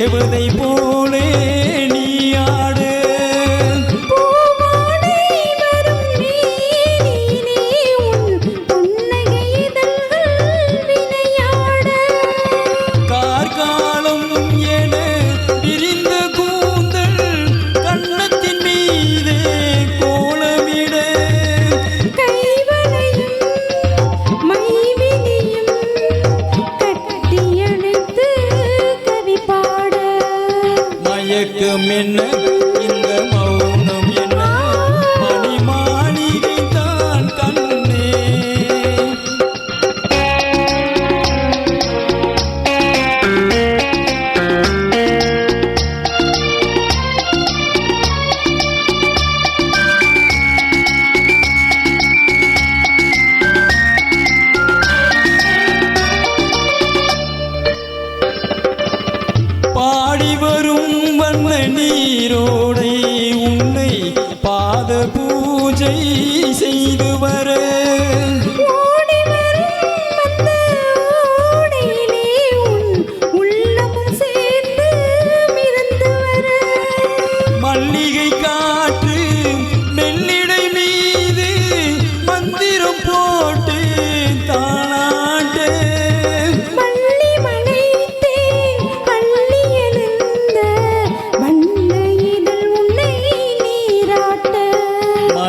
தேவதை போ பாடி வரும் வண்ண நீரோடை உன்னை பாத பூஜை செய்து வர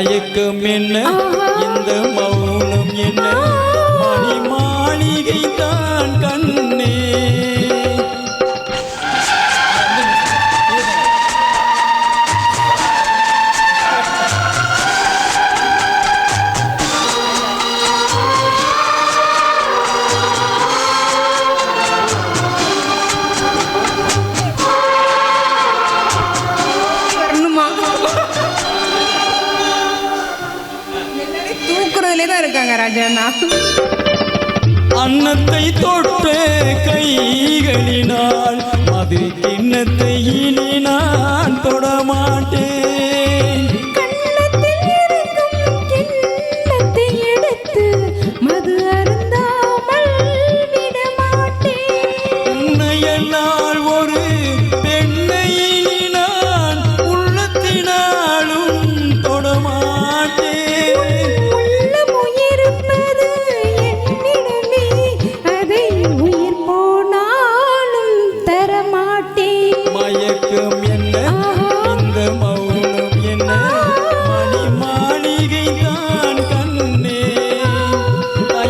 தாய்க்கு மின்ன இந்த மௌனம் என்ன? தான் இருக்காங்க ராஜாண்ணா அன்னத்தை தொட்டு கைகளினால் அது கிண்ணத்தை இனி நான் தொடமாட்டேன் மது அருந்தாமல் எல்லாம்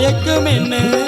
கேட்கும் என்ன?